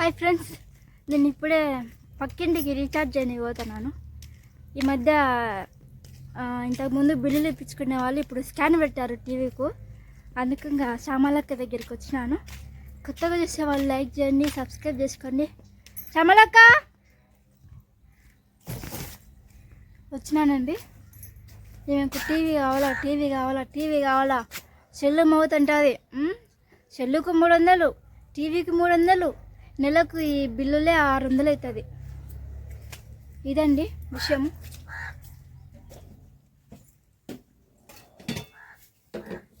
Hi friends నేను ఇప్పుడే పక్కింటికి recharge చేయని పోతున్నాను. ఈ మధ్య ఇంతకుముందు బిల్లులు ఇప్పించుకునే వాళ్ళు ఇప్పుడు స్కాన్ పెట్టారు టీవీకు. అందుకంగా శ్యామలక్క దగ్గరికి వచ్చినాను. కొత్తగా చూసే వాళ్ళు లైక్ చేయండి సబ్స్క్రైబ్ చేసుకోండి. శ్యామలక్క! వచ్చినానండి. ఈమెకు టీవీ కావాలా? టీవీ కావాలా? టీవీ కావాలా? సెల్లు మోగుతుంటుంది. సెల్లుకు మూడు వందలు టీవీకి మూడు వందలు. నెలకు ఈ బిల్లులే ఆరు వందలు అవుతుంది ఇదండి విషయం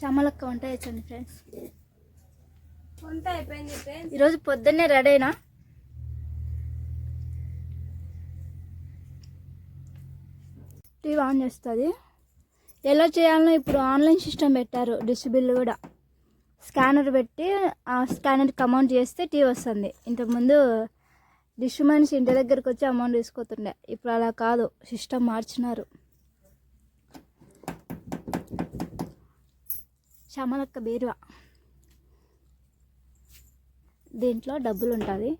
శ్యామలక్క వంట చేయండి ఫ్రెండ్స్. వంట అయిపోయింది ఫ్రెండ్స్ ఈరోజు పొద్దున్నే రెడీ అయినా. టీవీ ఆన్ చేస్తుంది. ఎలా చేయాలనో ఇప్పుడు ఆన్లైన్ సిస్టమ్ పెట్టారు డిష్ బిల్ కూడా. స్కానర్ పెట్టి ఆ స్కానర్కి అమౌంట్ చేస్తే టీ వస్తుంది. ఇంతకుముందు డిష్ మనిషి ఇంటి దగ్గరికి వచ్చి అమౌంట్ తీసుకోతుండే. ఇప్పుడు అలా కాదు. సిస్టమ్ మార్చినారు. శ్యామలక్క బీరువా. దీంట్లో డబ్బులు ఉంటుంది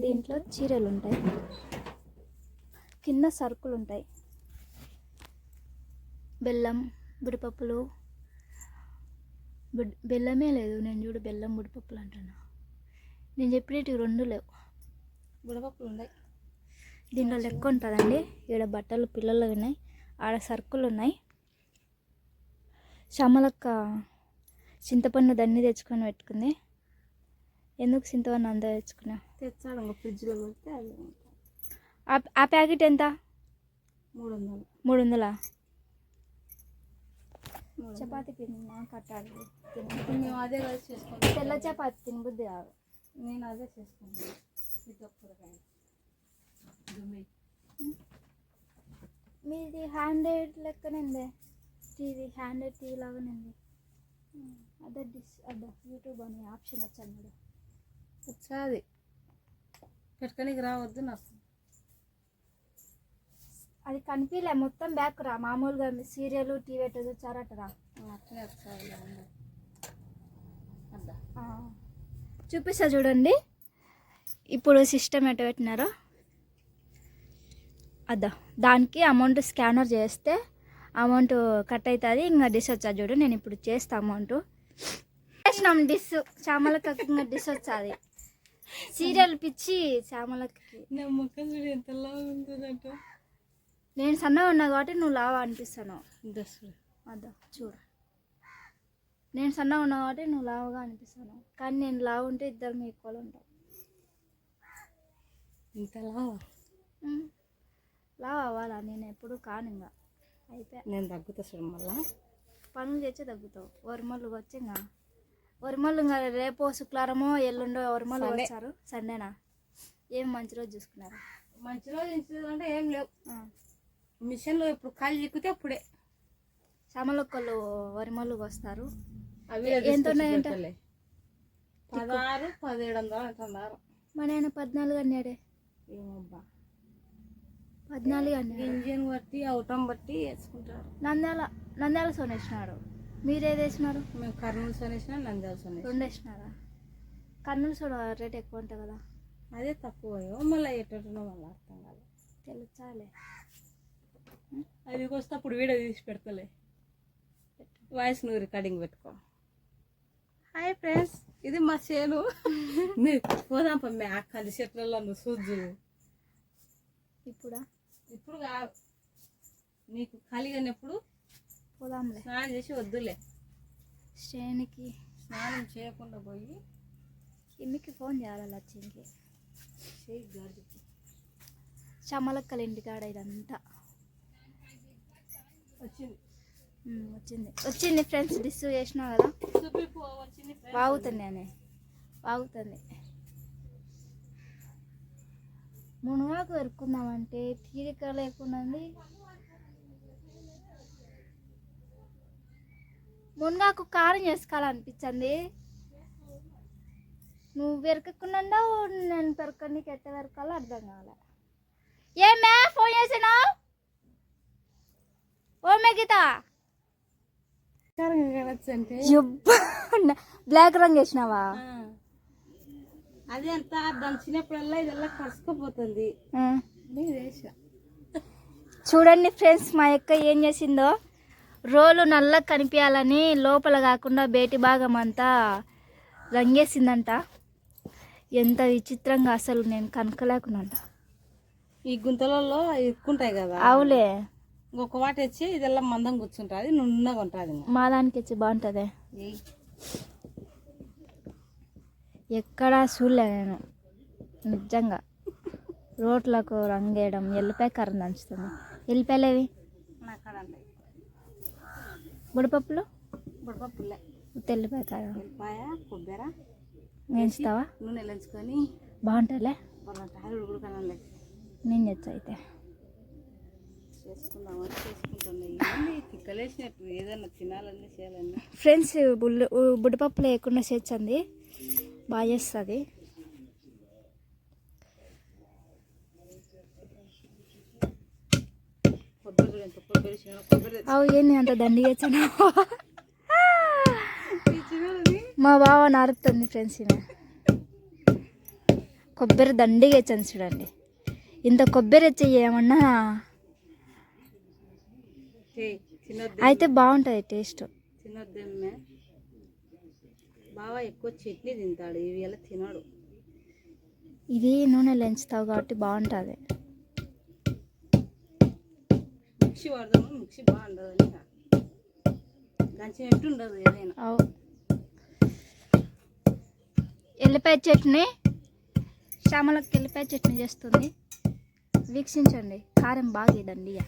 దీంట్లో చీరలు ఉంటాయి కింద సరుకులు ఉంటాయి బెల్లం బుడిపప్పులు బుడ్ బెల్లమే లేదు. నేను చూడు బెల్లం బుడిపప్పులు అంటున్నా. నేను చెప్పినట్టు రెండు లేవు. బుడపప్పులు ఉన్నాయి. దీంట్లో లెక్క ఉంటుందండి. ఈడ బట్టలు పిల్లలు ఉన్నాయి. ఆడ సరుకులు ఉన్నాయి. శ్యామలక్క చింతపండు దన్ని తెచ్చుకొని పెట్టుకుంది. ఎందుకు చింతపండు అంతా తెచ్చుకున్నా? తెచ్చాడు ఇంకా ఫ్రిడ్జ్లో పెడితే ఆ- ప్యాకెట్ ఎంత? మూడు వందలా. మూడు వందలు. చపాతి పిండి కట్టాలి ఇప్పుడు మేము అదే కలిసి చేసుకుంటాం. తెల్ల చపాతి తినబుద్ది కాదు. నేను అదే చేసుకుంటాను. ఇది కూరగాయ. దుమ్మి. మీది హ్యాండెడ్ లెక్కనండి టీవీ హ్యాండెడ్ టీవీ లాగానండి అదే డిస్ అదే యూట్యూబ్ అని ఆప్షన్ వచ్చాను వచ్చాది. పెట్టుకోనికి రావద్దు నాకు అది కనిపించలే మొత్తం బ్యాక్ రా. మామూలుగా సీరియల్ టీవీ ఎట్లా చూచారటరా చూపిస్తా చూడండి. ఇప్పుడు సిస్టమ్ ఎట్ట పెట్టినారో. అదా దానికి అమౌంట్ స్కానర్ చేస్తే అమౌంట్ కట్ అవుతుంది ఇంకా డిష్ వచ్చా చూడు నేను ఇప్పుడు చేస్తా అమౌంట్ చేసినాం డిష్ శ్యామలకి ఇంకా డిష్ వచ్చాది. సీరియల్ పిచ్చి శ్యామలకి నా ముఖం చూడు ఎంత నేను సన్నగా ఉన్నా కాబట్టి నువ్వు లావా అనిపిస్తాను. అదా చూడు. నేను సన్నగా ఉన్నా కాబట్టి నువ్వు లావుగా అనిపిస్తాను. కానీ నేను లావు ఉంటే ఇద్దరు ఈక్వల్ ఉంటాం. ఇంత లావా. లావు అవ్వాలా? నేను ఎప్పుడు కాను ఇంకా. అయిపోయా నేను తగ్గుతా చూడు మళ్ళా. పనులు చేస్తే తగ్గుతావు. వరిమల్లు వచ్చి ఇంకా. వరిమల్లు ఇంకా రేపు శుక్రవారమో ఎల్లుండో వరిమల్లు సండే. వచ్చారు. సండేనా ఏం మంచి రోజు చూసుకున్నారు? మంచి రోజు అంటే ఏం లేవు. మిషన్లో ఇప్పుడు కాళ్ళు చిక్కితే అప్పుడే. శ్యామలొక్కళ్ళు వరిమల్లు వస్తారు. అవి ఎంత ఉన్నాయంట? పదహారు పదిహేడు వందలు అంటున్నారు. మా నాయన పద్నాలుగు అన్నాడే. ఏమబ్బా? పద్నాలుగు అన్నాడు. ఇంజిన్ బట్టి అవటం బట్టి వేసుకుంటారు. నంద్యాల నంద్యాల సోన్ వేసినాడు. మీరేది వేసినారు? మేము కర్నూలు సొనేసిన నంద్యాల సొనేసిన రెండు వేసినారా? కర్నూలు సోడా రేట్ ఎక్కువ ఉంటుంది కదా. అదే తక్కువ. మళ్ళీ ఎట్టునో మళ్ళీ అర్థం కాదు తెలుచాలే అది వస్తే అప్పుడు వీడియో తీసి పెడతలే. వాయిస్ నువ్వు రికార్డింగ్ పెట్టుకో. హాయ్ ఫ్రెండ్స్ ఇది మా చేను. పోదాం పా మీ అక్కడి చెట్లలో నువ్వు సూజు ఇప్పుడా? ఇప్పుడు కాదు. నీకు ఖాళీగానప్పుడు పోదాంలే. స్నానం చేసి వద్దులే. శ్రేణికి స్నానం చేయకుండా పోయి ఇమ్మికి ఫోన్ చేయాలి లక్ష్మికి చేయి గాడి చమలక్కల ఇంటికాడ ఇదంతా. వచ్చింది. వచ్చింది. వచ్చింది ఫ్రెండ్స్ డిస్ చేసినావు కదా? బాగుతుంది అని బాగుతుంది మునగాకు ఎరుకుందామంటే తీరిక లేకుండా మునగాకు కారం చేసుకోవాలనిపించింది. నువ్వు పెరకకుండా నేను పెరకడానికి ఎట్ట పెరకాలో అర్థం కావాలి. ఏమే ఫోన్ చేసినావు? ఓ బ్లాక్ రంగు వేసినావా. అదే అంత దాని చిన్నప్పుడల్లా ఇదెల్లా కసుకుపోతుంది చూడండి ఫ్రెండ్స్ మా యొక్క ఏం చేసిందో. రోలు నల్ల కనిపించాలని లోపల కాకుండా బయటి భాగం అంతా రంగేసిందంట. ఎంత విచిత్రంగా అసలు నేను కనుక్కలేకున్నాను ఈ గుంతలలో ఇరుక్కుంటాయి కదా. అవులే. ఇంకొక వాట వచ్చి ఇదెల్లా మందం కూర్చుంటుంది నున్నగా ఉంటుంది మా దానికి వచ్చి బాగుంటుంది. ఎక్కడా చూడలే నేను. నిజంగా. రోట్లకు రంగేయడం ఎల్లిపాయ కర్ర దంచుతుంది. ఎల్లిపాయలేవి? బుడపప్పులు బుడపప్పులే తెల్లిపాయ కర్ర ఉల్లిపాయ కొబ్బరి. వేస్తావా నూనె లంచుకొని బాగుంటుందిలే. నేను తెచ్చా అయితే. చేసుకుందామని చేసుకుంటున్నాయి తిక్కలేసినట్టు తినాలన్నీ చేయాలన్నీ. ఫ్రెండ్స్ బుల్ బుడిపప్పు లేకుండా చేర్చండి బాగా చేస్తుంది. అవు ఏంది అంత దండిగా మా బావ నారుతుంది ఫ్రెండ్స్ ఈమె. కొబ్బరి దండిగా ఇచ్చాను చూడండి. ఇంత కొబ్బరి వచ్చి ఏమన్నా అయితే బాగుంటుంది టేస్ట్. చిన్నద్దెమ్మే బాగా ఎక్కువ చట్నీ తింటాడు ఇవి ఎలా తినడు. ఇది నూనె లెంచుతావు కాబట్టి బాగుంటుంది. మిక్సీ వాడదాము? మిక్సీ బాగుండదు అని దంచినట్టు ఉండదు ఏదైనా. అవు. ఎల్లిపాయ చట్నీ శ్యామలకు ఎల్లిపాయ చట్నీ చేస్తుంది. వీక్షించండి కారం బాగా దండిగా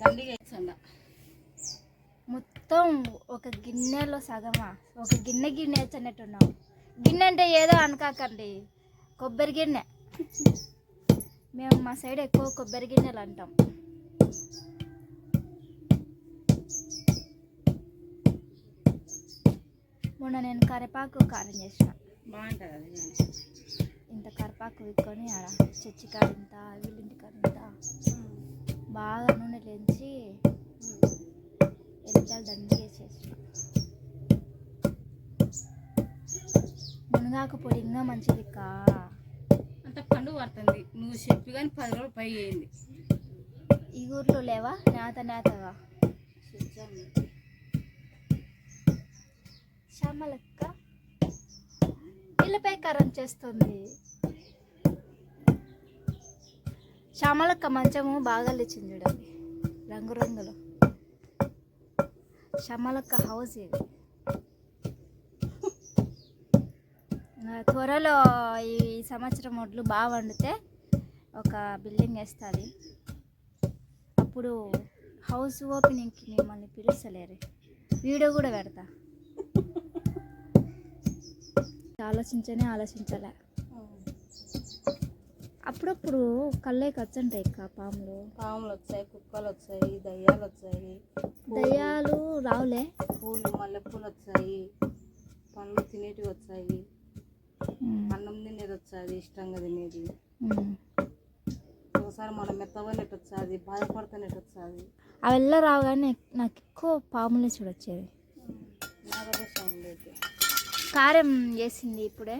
దండిగా మొత్తం ఒక గిన్నెలో సగమా? ఒక గిన్నె గిన్నె వేసినట్టున్నావు. గిన్నె అంటే ఏదో అనకాకండి. కొబ్బరి గిన్నె. మేము మా సైడ్ ఎక్కువ కొబ్బరి గిన్నెలు అంటాం. మొన్న నేను కరివేపాకు కారం చేసిన. బాగుంటుంది. ఇంత కరివేపాకు విక్కొని ఆడ చచ్చికాయ ఇంత వీళ్ళింటి ఇంత. బాగా నూనె లేంచి ఎల్లిపాయలు దండి వేసేసిన మునగాకు పొడి ఇంకా మంచిది కా? అంత పండు పడుతుంది. నువ్వు చెప్పి కానీ పది రోజులు పై అయింది ఈ ఊర్లో లేవా? నేత నేతగా? శ్యామలక్క? ఎల్లిపాయ కారం చేస్తుంది. శ్యామలక్క మంచము బాగా లేచింది చూడండి. రంగురంగులు. శ్యామలక్క హౌస్ ఇది. త్వరలో ఈ సంవత్సరం ఒడ్లు బాగా వండితే ఒక బిల్డింగ్ వేస్తుంది. అప్పుడు హౌస్ ఓపెనింగ్కి మిమ్మల్ని పిలుస్తలేరు. వీడియో కూడా పెడతా. ఆలోచించనే ఆలోచించలే. అప్పుడప్పుడు కళ్ళేకి వచ్చంటాయి ఇక్క పాములు. పాములు వచ్చాయి కుక్కలు వచ్చాయి దయ్యాలు వచ్చాయి దయ్యాలు రావులే. పూలు మల్లెపూలు వచ్చాయి పండ్లు తినేటివి వచ్చాయి అన్నం తినేది వచ్చాది ఇష్టంగా తినేది. ఒకసారి మనం మెత్తబడినట్టు వచ్చాది బాధపడుతున్నట్టు వచ్చాది అవెల్లా రావు కానీ నాకు ఎక్కువ పాములే చూడొచ్చేది కారం చేసింది ఇప్పుడే.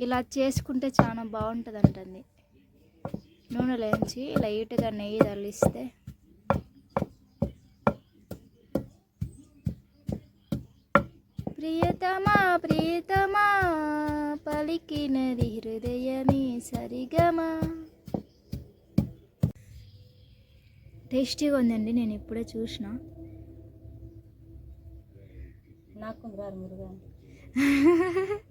ఇలా చేసుకుంటే చాలా బాగుంటుంది అంటుంది నూనె లేంచి లైట్గా నెయ్యి తల్లిస్తే ప్రియతమా ప్రియతమా పలికినది హృదయమే సరిగమా. టేస్టీగా ఉందండి నేను ఇప్పుడే చూసిన. నాకు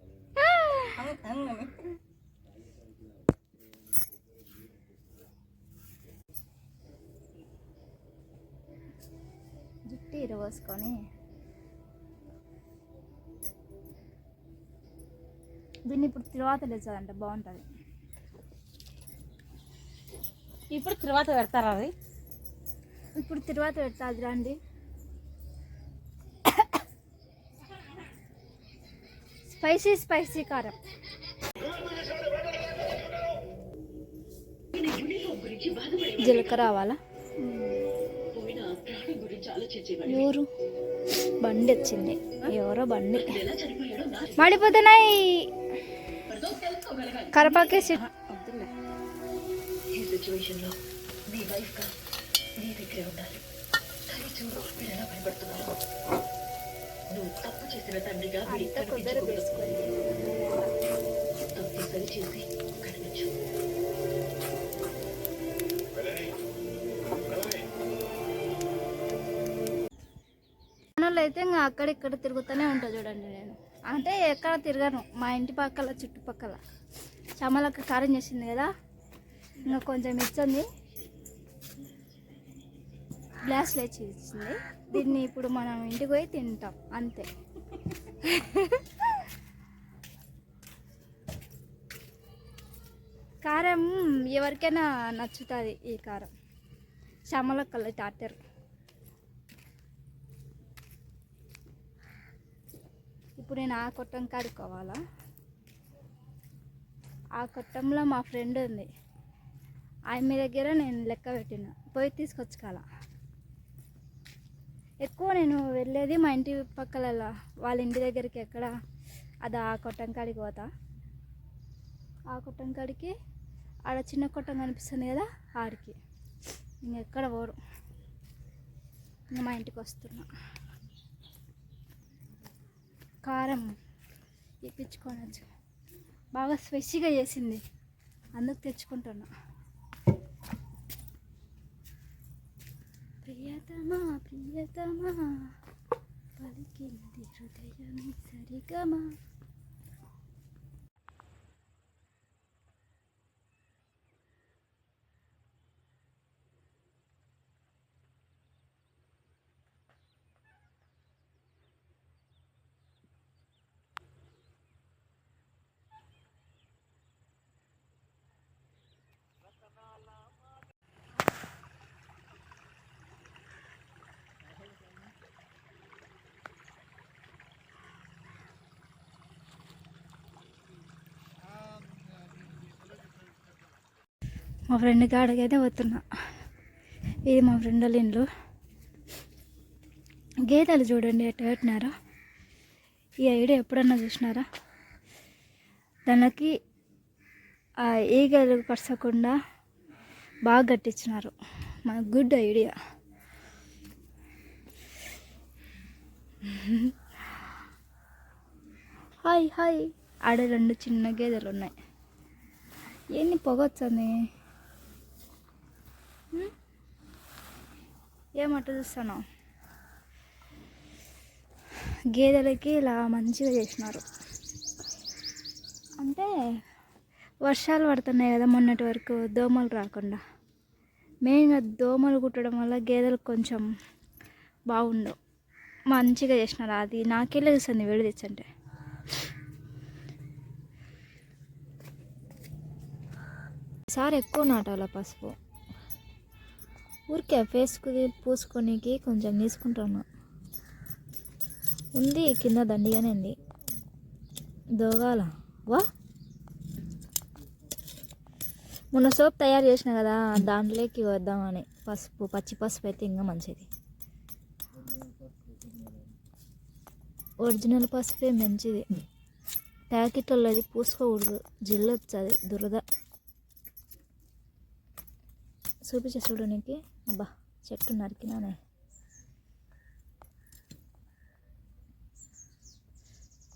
జుట్టు ఇరవోసుకొని దీన్ని ఇప్పుడు తర్వాత లేచదంట బాగుంటుంది. ఇప్పుడు తర్వాత పెడతారా అది? ఇప్పుడు తర్వాత పెడతాది రండి స్పైసీ స్పైసీ కారం. జీలకర్ర రావాలా ఎవరు బండి వచ్చింది. ఎవరో బండి. మాడిపోతున్నాయి. కరపాకేసి లో నీ వైఫ్ నీ దగ్గరే ఉండాలి. కానీ చూడు ఎలా నువ్వు తప్పు చేసిన తండ్రిగా వీడికి కనిపించకూడదు తప్పు సరి చేసి కనిపించు అయితే ఇంకా అక్కడ ఇక్కడ తిరుగుతూనే ఉంటా చూడండి నేను. అంటే ఎక్కడ తిరగను మా ఇంటి పక్కల చుట్టుపక్కల. చమలక్క కారం చేసింది కదా? ఇంకా కొంచెం ఇచ్చింది గ్లాస్ లేచి ఇచ్చింది దీన్ని ఇప్పుడు మనం ఇంటికి పోయి తింటాం. అంతే. కారం ఎవరికైనా నచ్చుతుంది ఈ కారం. చమలక్కల టాటర్ ఇప్పుడు నేను ఆ కొట్టం కాడుకోవాలా? ఆ కొట్టంలో మా ఫ్రెండ్ ఉంది. ఆమె దగ్గర నేను లెక్క పెట్టిన. పోయి తీసుకొచ్చుకోవాలా? ఎక్కువ నేను వెళ్ళేది మా ఇంటి పక్కల వాళ్ళ ఇంటి దగ్గరికి ఎక్కడ? అది ఆ కొట్టం కాడికి పోతా. ఆ కొట్టం కాడికి ఆడ చిన్న కొట్టం కనిపిస్తుంది కదా ఆడికి. ఇంకెక్కడ పోరు. ఇంకా మా ఇంటికి వస్తున్నా. కారం ఇప్పించుకోనొచ్చు బాగా స్పెషల్గా చేసింది. అందుకు తెచ్చుకుంటున్నా. ప్రియతమా ప్రియతమా. పలికింది హృదయమే సరిగమా మా ఫ్రెండ్ కాడికి అయితే పోతున్నా. ఇది మా ఫ్రెండ్ వాళ్ళ గేదెలు చూడండి ఎట్ట పెట్టినారో ఈ ఐడియా ఎప్పుడన్నా చూసినారా? దానికి ఆ ఈగలు కరసకుండా బాగా కట్టించినారు. మా గుడ్ ఐడియా. Hi hi. ఆడ రెండు చిన్న గేదెలు ఉన్నాయి. ఎన్ని పొగొచ్చని ఏమట్ట చూస్తాను? గేదెలకి ఇలా మంచిగా చేసినారు. అంటే వర్షాలు పడుతున్నాయి కదా మొన్నటి వరకు దోమలు రాకుండా. మెయిన్గా దోమలు కుట్టడం వల్ల గేదెలకు కొంచెం బాగుండవు. మంచిగా చేసినారు. అది నాకే తెలుస్తుంది వేడి తెచ్చంటే. సార్ ఎక్కువ నాటాల పసుపు? ఊరికే ఫేస్కి పూసుకొనికి కొంచెం తీసుకుంటాను. ఉంది కింద దండిగానే ఉంది. దోగాల. వా! మొన్న సోప్ తయారు చేసిన కదా దాంట్లోకి వద్దామని. పసుపు పచ్చి పసుపు అయితే ఇంకా మంచిది. ఒరిజినల్ పసుపే మంచిది. ప్యాకెట్లలో అది పూసుకోకూడదు. జిల్లొచ్చు అది దురద. చూపించే చూడడానికి అబ్బా చెట్టు నరికినానే.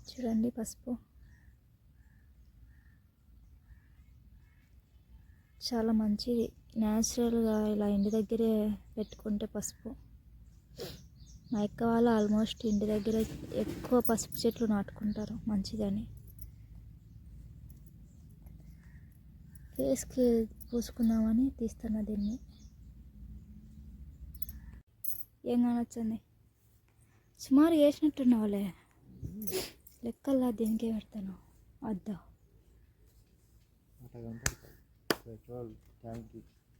చూడండి పసుపు. చాలా మంచిది న్యాచురల్గా ఇలా ఇంటి దగ్గరే పెట్టుకుంటే పసుపు. మా యొక్క వాళ్ళు ఆల్మోస్ట్ ఇంటి దగ్గర ఎక్కువ పసుపు చెట్లు నాటుకుంటారు మంచిదని. ఫేస్కి పూసుకుందామని తీస్తున్నా దీన్ని. ఏం కానొచ్చింది? సుమారు వేసినట్టున్నావులే లెక్కల్లా దీనికే పెడతాను? వద్దా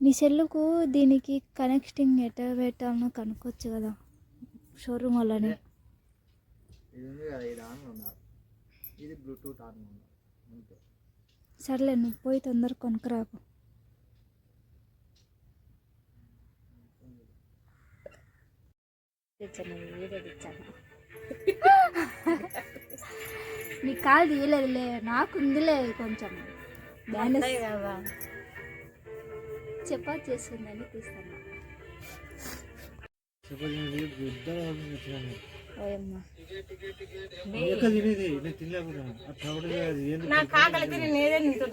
నీ సెల్లుకు దీనికి కనెక్టింగ్ ఎట్ట పెట్టాలనో కనుక్కోవచ్చు కదా. షోరూమ్ వాళ్ళని సర్లే నువ్వు పోయి తొందరగా కొనుక్కరాకు. తెచ్చాను వీడియో తెచ్చాను. నీ కాలు తీయలేదులే నాకు ఉందిలే కొంచెం. చపాతి చేస్తుందని తీస్తాను. తినేది నేను తిని నీతో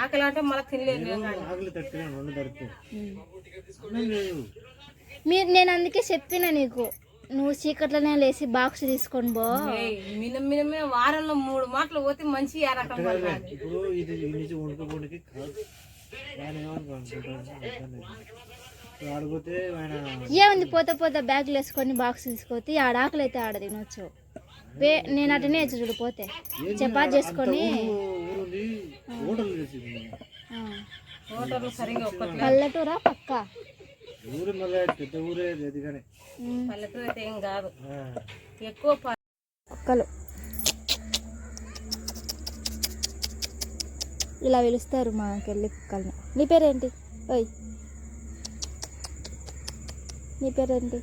ఆకలి అంటే మళ్ళీ తినలేదు. ఆకలి రెండు మీరు నేను అందుకే చెప్పిన నీకు. నువ్వు చీకట్లోనే లేచి బాక్స్ తీసుకొని పో. మినిమం మినిమం వారంలో మూడు మాటలు పోతే మంచి ఆ రకం కాదులే, పడాలి. ఇప్పుడు ఇది ఈ నుంచి వండుకోపోవడానికి కాదు. ఆయన ఏమనుకుంటాడు ఆడిపోతే ఆయన ఏముంది పోతే పోతే బ్యాగులు వేసుకొని బాక్స్ తీసుకొస్తే ఆడ ఆకలి అయితే ఆడ తినొచ్చు. వే నేను అటనే వచ్చి చూడు పోతే. చపాతి చేసుకొని ఊరుంది హోటల్ చేసింది. ఆ, హోటల్ సరిగా ఒక్కట్లేదు పల్లెటూరా పక్క? ఊరు మళ్ళీ పెద్ద ఊరే లేదు కానీ. పల్లెటూరు అయితే ఏం కాదు. ఎక్కువ ఇలా పిలుస్తారు మాకెళ్ళి కుక్కల్ని నీ పేరేంటి? ఓయ్. నీ పేరేంటి?